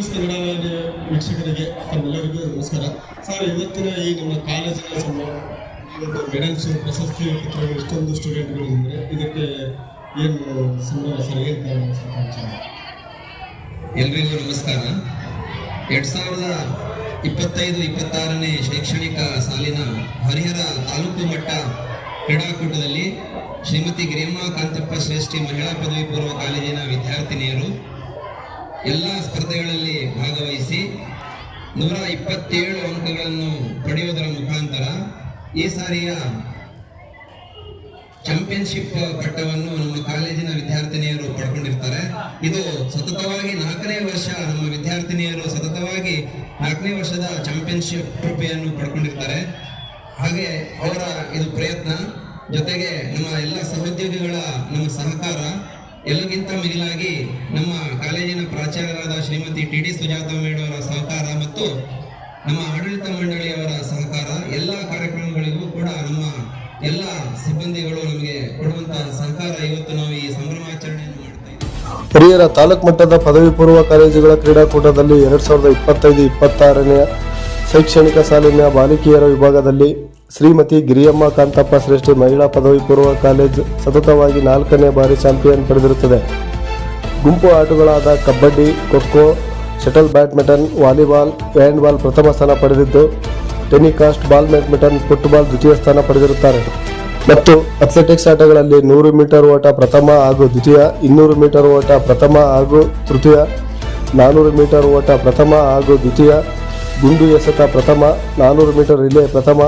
News Kannada ವೀಕ್ಷಕರಿಗೆ ತಮ್ಮೆಲ್ಲರಿಗೂ ನಮಸ್ಕಾರ. ಸರ್, ಇವತ್ತಿನ ಈ ನಮ್ಮ ಕಾಲೇಜಿನ ಸಮ ಮೆಡಲ್ಸ್ ಪ್ರಶಸ್ತಿ ಇಷ್ಟೊಂದು ಸ್ಟೂಡೆಂಟ್ಗಳು ಇದ್ದಾರೆ. ಇದಕ್ಕೆ ಏನು ಸಂಭ್ರಮ ಸರ್? ಏನು? ಎಲ್ರಿಗೂ ನಮಸ್ಕಾರ. ಎರಡ್ ಸಾವಿರದ ಇಪ್ಪತ್ತೈದು, ಇಪ್ಪತ್ತಾರನೇ ಶೈಕ್ಷಣಿಕ ಸಾಲಿನ ಹರಿಹರ ತಾಲೂಕು ಮಟ್ಟ ಕ್ರೀಡಾಕೂಟದಲ್ಲಿ ಶ್ರೀಮತಿ ಗ್ರೇಮಾ ಕಾಂತಪ್ಪ ಶ್ರೇಷ್ಠಿ ಮಹಿಳಾ ಪದವಿ ಪೂರ್ವ ಕಾಲೇಜಿನ ವಿದ್ಯಾರ್ಥಿನಿಯರು ಎಲ್ಲ ಸ್ಪರ್ಧೆಗಳಲ್ಲಿ ಭಾಗವಹಿಸಿ ನೂರ ಇಪ್ಪತ್ತೇಳು ಅಂಕಗಳನ್ನು ಪಡೆಯುವುದರ ಮುಖಾಂತರ ಈ ಸಾರಿಯ ಚಾಂಪಿಯನ್ಶಿಪ್ ಪಟ್ಟವನ್ನು ನಮ್ಮ ಕಾಲೇಜಿನ ವಿದ್ಯಾರ್ಥಿನಿಯರು ಪಡ್ಕೊಂಡಿರ್ತಾರೆ. ಇದು ಸತತವಾಗಿ ನಾಲ್ಕನೇ ವರ್ಷ ನಮ್ಮ ವಿದ್ಯಾರ್ಥಿನಿಯರು ಸತತವಾಗಿ ನಾಲ್ಕನೇ ವರ್ಷದ ಚಾಂಪಿಯನ್ಶಿಪ್ ಟ್ರೋಫಿಯನ್ನು ಪಡ್ಕೊಂಡಿರ್ತಾರೆ. ಹಾಗೆ ಅವರ ಇದು ಪ್ರಯತ್ನ ಜೊತೆಗೆ ನಮ್ಮ ಎಲ್ಲ ಸಹೋದ್ಯೋಗಿಗಳ ನಮ್ಮ ಸಹಕಾರ ಎಲ್ಲಕ್ಕಿಂತ ಮಿಗಿಲಾಗಿ ನಮ್ಮ ಕಾಲೇಜಿನ ಪ್ರಾಚಾರ್ಯರಾದ ಶ್ರೀಮತಿ ಟಿ ಡಿ ಸುಜಾತ ಮೇಡ ಅವರ ಸಹಕಾರ ಮತ್ತು ನಮ್ಮ ಆಡಳಿತ ಮಂಡಳಿಯವರ ಸಹಕಾರ, ಎಲ್ಲ ಕಾರ್ಯಕ್ರಮಗಳಿಗೂ ಕೂಡ ನಮ್ಮ ಎಲ್ಲ ಸಿಬ್ಬಂದಿಗಳು ನಮಗೆ ಕೊಡುವಂತಹ ಸಹಕಾರ ಇವತ್ತು ನಾವು ಈ ಸಂಭ್ರಮಾಚರಣೆಯನ್ನು ಹಿರಿಯರ ತಾಲೂಕು ಮಟ್ಟದ ಪದವಿ ಪೂರ್ವ ಕಾಲೇಜುಗಳ ಕ್ರೀಡಾಕೂಟದಲ್ಲಿ ಎರಡ್ ಸಾವಿರದ ಇಪ್ಪತ್ತೈದು ಇಪ್ಪತ್ತಾರನೆಯ ಶೈಕ್ಷಣಿಕ ಸಾಲಿನ ಬಾಲಕಿಯರ ವಿಭಾಗದಲ್ಲಿ ಶ್ರೀಮತಿ ಗಿರಿಯಮ್ಮ ಕಾಂತಪ್ಪ ಶ್ರೇಷ್ಠಿ ಮಹಿಳಾ ಪದವಿ ಪೂರ್ವ ಕಾಲೇಜ್ ಸತತವಾಗಿ ನಾಲ್ಕನೇ ಬಾರಿ ಚಾಂಪಿಯನ್ ಪಡೆದಿರುತ್ತದೆ. ಗುಂಪು ಆಟಗಳಾದ kabaddi, kho kho, shuttle badminton, volleyball, handball ಪ್ರಥಮ ಸ್ಥಾನ ಪಡೆದಿದ್ದು, ಟೆನಿಕಾಸ್ಟ್, ಬಾಲ್ ಬ್ಯಾಡ್ಮಿಂಟನ್, ಫುಟ್ಬಾಲ್ ದ್ವಿತೀಯ ಸ್ಥಾನ ಪಡೆದಿರುತ್ತಾರೆ. ಮತ್ತು ಅಥ್ಲೆಟಿಕ್ಸ್ ಆಟಗಳಲ್ಲಿ ನೂರು ಮೀಟರ್ ಓಟ ಪ್ರಥಮ ಹಾಗೂ ದ್ವಿತೀಯ, ಇನ್ನೂರು ಮೀಟರ್ ಓಟ ಪ್ರಥಮ ಹಾಗೂ ತೃತೀಯ ನಾನ್ನೂರು ಮೀಟರ್ ಓಟ ಪ್ರಥಮ ಹಾಗೂ ದ್ವಿತೀಯ, ಗುಂಡು ಎಸೆತ ಪ್ರಥಮ ನಾನ್ನೂರು ಮೀಟರ್ ರಿಲೇ ಪ್ರಥಮ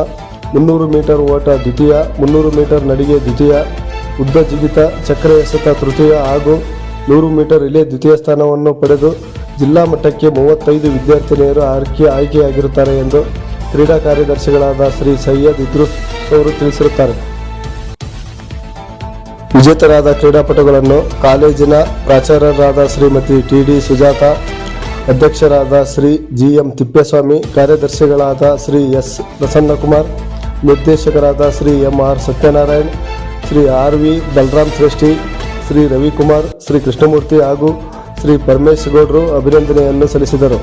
ಮುನ್ನೂರು ಮೀಟರ್ ಓಟ ದ್ವಿತೀಯ, ಮುನ್ನೂರು ಮೀಟರ್ ನಡಿಗೆ ದ್ವಿತೀಯ, ಉದ್ದ ಜಿಗಿತ, ಚಕ್ರ ಎಸೆತ ತೃತೀಯ ಹಾಗೂ ನೂರು ಮೀಟರ್ ರಿಲೇ ದ್ವಿತೀಯ ಸ್ಥಾನವನ್ನು ಪಡೆದು ಜಿಲ್ಲಾ ಮಟ್ಟಕ್ಕೆ ಮೂವತ್ತೈದು ವಿದ್ಯಾರ್ಥಿನಿಯರು ಆಯ್ಕೆ ಆಯ್ಕೆಯಾಗಿರುತ್ತಾರೆ ಎಂದು ಕ್ರೀಡಾ ಕಾರ್ಯದರ್ಶಿಗಳಾದ ಶ್ರೀ ಸೈಯದ್ ಇದ್ರುಸ್ ಅವರು ತಿಳಿಸಿರುತ್ತಾರೆ. ವಿಜೇತರಾದ ಕ್ರೀಡಾಪಟುಗಳನ್ನು ಕಾಲೇಜಿನ ಪ್ರಾಚಾರ್ಯರಾದ ಶ್ರೀಮತಿ ಟಿ ಡಿ ಸುಜಾತ, ಅಧ್ಯಕ್ಷರಾದ ಶ್ರೀ ಜಿ ಎಂ ತಿಪ್ಪೇಸ್ವಾಮಿ, ಕಾರ್ಯದರ್ಶಿಗಳಾದ ಶ್ರೀ ಎಸ್ ಪ್ರಸನ್ನಕುಮಾರ್ ನಿರ್ದೇಶಕರಾದ Shri M R Satyanarayan, Shri R V Balaram Shreshti, Shri Ravikumar, Shri Krishnamurthy ಹಾಗೂ ಶ್ರೀ ಪರಮೇಶ್ ಗೌಡರು ಅಭಿನಂದನೆಯನ್ನು ಸಲ್ಲಿಸಿದರು.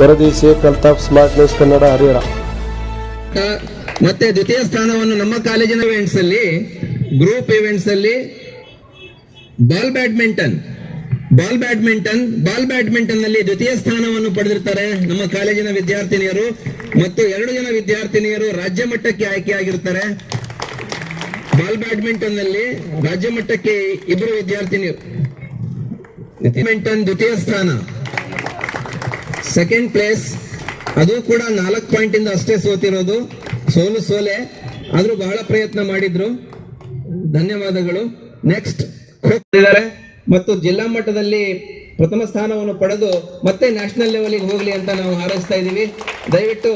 ವರದಿ ಶೇಖ್ ಅಲ್ತಾಫ್ ಸ್ಮಾರ್ಟ್ ನ್ಯೂಸ್ ಕನ್ನಡ ಹರಿಹರ ಮತ್ತೆ ದ್ವಿತೀಯ ಸ್ಥಾನವನ್ನು ನಮ್ಮ ಕಾಲೇಜಿನ ಇವೆಂಟ್ಸ್ ಅಲ್ಲಿ ಗ್ರೂಪ್ ಇವೆಂಟ್ಸ್ ಅಲ್ಲಿ ball badminton ball badminton ball ಬ್ಯಾಡ್ಮಿಂಟನ್ನಲ್ಲಿ ದ್ವಿತೀಯ ಸ್ಥಾನವನ್ನು ಪಡೆದಿರ್ತಾರೆ ನಮ್ಮ ಕಾಲೇಜಿನ ವಿದ್ಯಾರ್ಥಿನಿಯರು. ಮತ್ತು ಎರಡು ಜನ ವಿದ್ಯಾರ್ಥಿನಿಯರು ರಾಜ್ಯ ಮಟ್ಟಕ್ಕೆ ಆಯ್ಕೆಯಾಗಿರ್ತಾರೆ ಬಾಲ್ ಬ್ಯಾಡ್ಮಿಂಟನ್ನಲ್ಲಿ ರಾಜ್ಯ ಮಟ್ಟಕ್ಕೆ ಇಬ್ಬರು ವಿದ್ಯಾರ್ಥಿನಿಯರು. ಬ್ಯಾಡ್ಮಿಂಟನ್ ದ್ವಿತೀಯ ಸ್ಥಾನ. ಸೆಕೆಂಡ್ ಪ್ಲೇಸ್, ಅದು ಕೂಡ ನಾಲ್ಕು ಪಾಯಿಂಟ್ ಇಂದ ಅಷ್ಟೇ ಸೋತಿರೋದು. ಸೋಲು ಸೋಲೆ, ಆದ್ರೂ ಬಹಳ ಪ್ರಯತ್ನ ಮಾಡಿದ್ರು. ಧನ್ಯವಾದಗಳು. ನೆಕ್ಸ್ಟ್ ಮತ್ತು ಜಿಲ್ಲಾ ಮಟ್ಟದಲ್ಲಿ ಪ್ರಥಮ ಸ್ಥಾನವನ್ನು ಪಡೆದು ಮತ್ತೆ ನ್ಯಾಷನಲ್ ಲೆವೆಲ್ಗೆ ಹೋಗಲಿ ಅಂತ ನಾವು ಹಾರೈಸ್ತಾ ಇದ್ದೀವಿ. ದಯವಿಟ್ಟು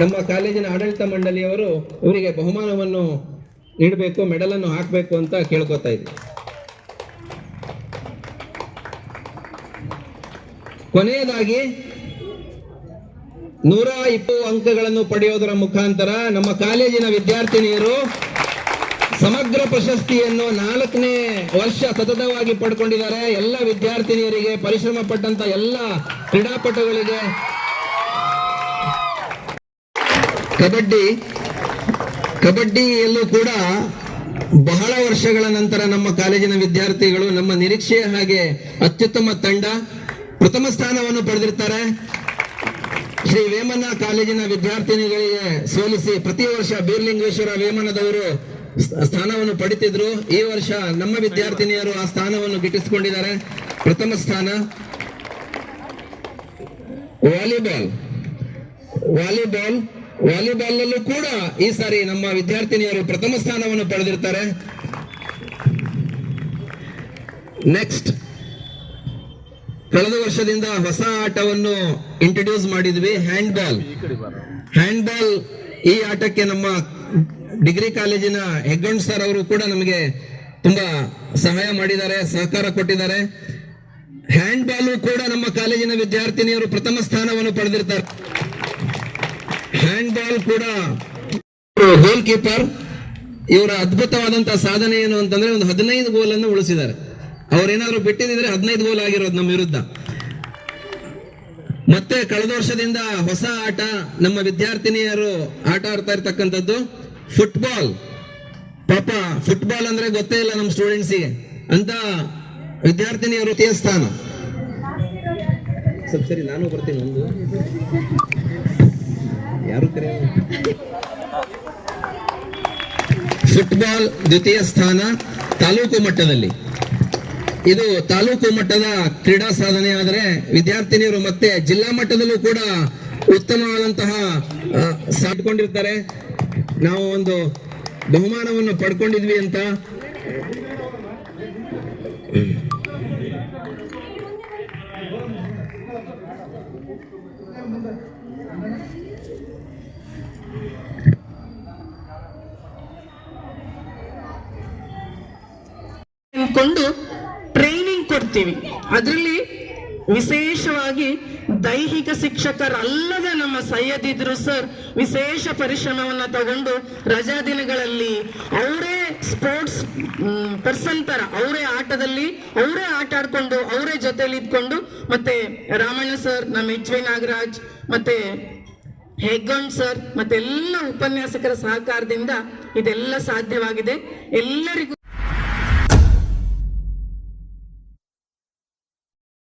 ನಮ್ಮ ಕಾಲೇಜಿನ ಆಡಳಿತ ಮಂಡಳಿಯವರು ಇವರಿಗೆ ಬಹುಮಾನವನ್ನು ನೀಡಬೇಕು, ಮೆಡಲನ್ನು ಹಾಕಬೇಕು ಅಂತ ಕೇಳ್ಕೊತಾ ಇದ್ದೀವಿ ಕೊನೆಯದಾಗಿ ನೂರ ಇಪ್ಪತ್ತು ಅಂಕಗಳನ್ನು ಪಡೆಯೋದರ ಮುಖಾಂತರ ನಮ್ಮ ಕಾಲೇಜಿನ ವಿದ್ಯಾರ್ಥಿನಿಯರು ಸಮಗ್ರ ಪ್ರಶಸ್ತಿಯನ್ನು ನಾಲ್ಕನೇ ವರ್ಷ ಸತತವಾಗಿ ಪಡ್ಕೊಂಡಿದ್ದಾರೆ. ಎಲ್ಲ ವಿದ್ಯಾರ್ಥಿನಿಯರಿಗೆ, ಪರಿಶ್ರಮ ಪಟ್ಟಂತ ಎಲ್ಲ ಕ್ರೀಡಾಪಟುಗಳಿಗೆ. ಕಬಡ್ಡಿ, ಕಬಡ್ಡಿಯಲ್ಲೂ ಕೂಡ ಬಹಳ ವರ್ಷಗಳ ನಂತರ ನಮ್ಮ ಕಾಲೇಜಿನ ವಿದ್ಯಾರ್ಥಿಗಳು ನಮ್ಮ ನಿರೀಕ್ಷೆಯ ಹಾಗೆ ಅತ್ಯುತ್ತಮ ತಂಡ, ಪ್ರಥಮ ಸ್ಥಾನವನ್ನು ಪಡೆದಿರ್ತಾರೆ. ಶ್ರೀ ವೇಮನ ಕಾಲೇಜಿನ ವಿದ್ಯಾರ್ಥಿನಿಗಳಿಗೆ ಸೋಲಿಸಿ ಪ್ರತಿ ವರ್ಷ ಬೀರ್ಲಿಂಗೇಶ್ವರ ವೇಮನದವರು ಸ್ಥಾನವನ್ನು ಪಡಿತಿದ್ರು. ಈ ವರ್ಷ ನಮ್ಮ ವಿದ್ಯಾರ್ಥಿನಿಯರು ಆ ಸ್ಥಾನವನ್ನು ಗಿಟ್ಟಿಸಿಕೊಂಡಿದ್ದಾರೆ. ಪ್ರಥಮ ಸ್ಥಾನ ವಾಲಿಬಾಲ್. ವಾಲಿಬಾಲ್ ವಾಲಿಬಾಲ್ ನಲ್ಲೂ ಕೂಡ ಈ ಸಾರಿ ನಮ್ಮ ವಿದ್ಯಾರ್ಥಿನಿಯರು ಪ್ರಥಮ ಸ್ಥಾನವನ್ನು ಪಡೆದಿರ್ತಾರೆ. ನೆಕ್ಸ್ಟ್, ಕಳೆದ ವರ್ಷದಿಂದ ಹೊಸ ಆಟವನ್ನು ಇಂಟ್ರೊಡ್ಯೂಸ್ ಮಾಡಿದ್ವಿ. ಹ್ಯಾಂಡ್ ಬಾಲ್ ಹ್ಯಾಂಡ್ ಬಾಲ್ ಈ ಆಟಕ್ಕೆ ನಮ್ಮ ಡಿಗ್ರಿ ಕಾಲೇಜಿನ ಹೆಗ್ಗಣ್ ಸರ್ ಅವರು ಕೂಡ ನಮಗೆ ತುಂಬಾ ಸಹಾಯ ಮಾಡಿದ್ದಾರೆ, ಸಹಕಾರ ಕೊಟ್ಟಿದ್ದಾರೆ. ಹ್ಯಾಂಡ್ ಬಾಲು ಕೂಡ ನಮ್ಮ ಕಾಲೇಜಿನ ವಿದ್ಯಾರ್ಥಿನಿಯರು ಪ್ರಥಮ ಸ್ಥಾನವನ್ನು ಪಡೆದಿರ್ತಾರೆ. ಹ್ಯಾಂಡ್ ಬಾಲ್ ಕೂಡ ಗೋಲ್ ಕೀಪರ್ ಇವರ ಅದ್ಭುತವಾದಂತಹ ಸಾಧನೆ ಏನು ಅಂತಂದ್ರೆ ಒಂದು ಹದಿನೈದು ಗೋಲ್ ಅನ್ನು ಉಳಿಸಿದ್ದಾರೆ. ಅವ್ರೇನಾದ್ರು ಬಿಟ್ಟಿದ್ರೆ ಹದಿನೈದು ಗೋಲ್ ಆಗಿರೋದು ನಮ್ಮ ವಿರುದ್ಧ. ಮತ್ತೆ ಕಳೆದ ವರ್ಷದಿಂದ ಹೊಸ ಆಟ ನಮ್ಮ ವಿದ್ಯಾರ್ಥಿನಿಯರು ಆಟ ಆಡ್ತಾ ಇರ್ತಕ್ಕಂಥದ್ದು. ಫುಟ್ಬಾಲ್ ಪಾಪ ಫುಟ್ಬಾಲ್ ಅಂದ್ರೆ ಗೊತ್ತೇ ಇಲ್ಲ ನಮ್ಮ ಸ್ಟೂಡೆಂಟ್ಸಿಗೆ ಅಂತ ವಿದ್ಯಾರ್ಥಿನಿಯ ತೃತೀಯ ಸ್ಥಾನ. ಸರಿ ನಾನು ಬರ್ತೀನಿ ಒಂದು. ಯಾರು ಫುಟ್ಬಾಲ್ ದ್ವಿತೀಯ ಸ್ಥಾನ ತಾಲೂಕು ಮಟ್ಟದಲ್ಲಿ. ಇದು ತಾಲೂಕು ಮಟ್ಟದ ಕ್ರೀಡಾ ಸಾಧನೆ ಆದರೆ ವಿದ್ಯಾರ್ಥಿನಿಯರು ಮತ್ತೆ ಜಿಲ್ಲಾ ಮಟ್ಟದಲ್ಲೂ ಕೂಡ ಉತ್ತಮವಾದಂತಹ ಸಾಟ್ಕೊಂಡಿರ್ತಾರೆ ನಾವು ಒಂದು ಬಹುಮಾನವನ್ನು ಪಡ್ಕೊಂಡಿದ್ವಿ ಅಂತ? ಕೊಂಡು ಟ್ರೈನಿಂಗ್ ಕೊಡ್ತೀವಿ. ಅದರಲ್ಲಿ ವಿಶೇಷವಾಗಿ ದೈಹಿಕ ಶಿಕ್ಷಕರಲ್ಲದ ನಮ್ಮ ಸೈಯದ್ ಇದ್ರು ಸರ್, ವಿಶೇಷ ಪರಿಶ್ರಮವನ್ನ ತಗೊಂಡು ರಜಾ ದಿನಗಳಲ್ಲಿ ಅವರೇ ಸ್ಪೋರ್ಟ್ಸ್ ಪರ್ಸನ್ ತರ, ಅವರೇ ಆಟದಲ್ಲಿ, ಅವರೇ ಆಟ ಆಡ್ಕೊಂಡು, ಅವರೇ ಜೊತೆಲಿ ಇದ್ಕೊಂಡು, ಮತ್ತೆ ರಾಮಣ್ಣ ಸರ್ ನಮ್ಮ ಎಚ್ ವಿ ನಾಗರಾಜ್, ಮತ್ತೆ ಹೆಗ್ಗೊಂಡ್ ಸರ್ ಮತ್ತೆ ಎಲ್ಲ ಉಪನ್ಯಾಸಕರ ಸಹಕಾರದಿಂದ ಇದೆಲ್ಲ ಸಾಧ್ಯವಾಗಿದೆ. ಎಲ್ಲರಿಗೂ